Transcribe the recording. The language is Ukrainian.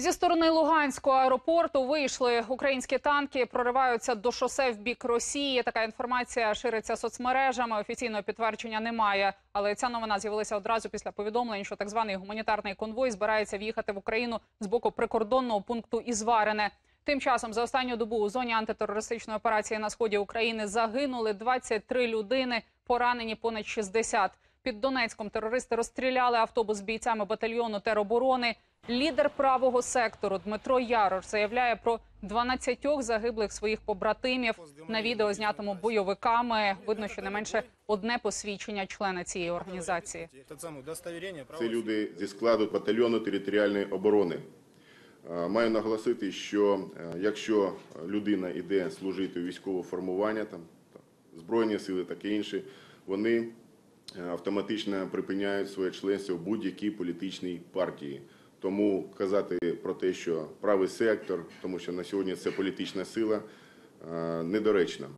Зі сторони Луганського аеропорту вийшли українські танки, прориваються до шосе в бік Росії. Така інформація шириться соцмережами. Офіційного підтвердження немає. Але ця новина з'явилася одразу після повідомлень, що так званий гуманітарний конвой збирається в'їхати в Україну з боку прикордонного пункту Ізварине. Тим часом за останню добу у зоні антитерористичної операції на сході України загинули 23 людини, поранені понад 60. Під Донецьком терористи розстріляли автобус з бійцями батальйону тероборони. Лідер правого сектору Дмитро Ярош заявляє про 12 загиблих своїх побратимів. На відео, знятому бойовиками, видно, що не менше одне посвідчення члена цієї організації. Це люди зі складу батальйону територіальної оборони. Е, Маю наголосити, що е, якщо людина йде служити у військове формування, там, там збройні сили, таке інше, вони е, автоматично припиняють своє членство в будь-якій політичній партії. Тому казати про те, що правий сектор, тому що на сьогодні це політична сила, е, недоречно.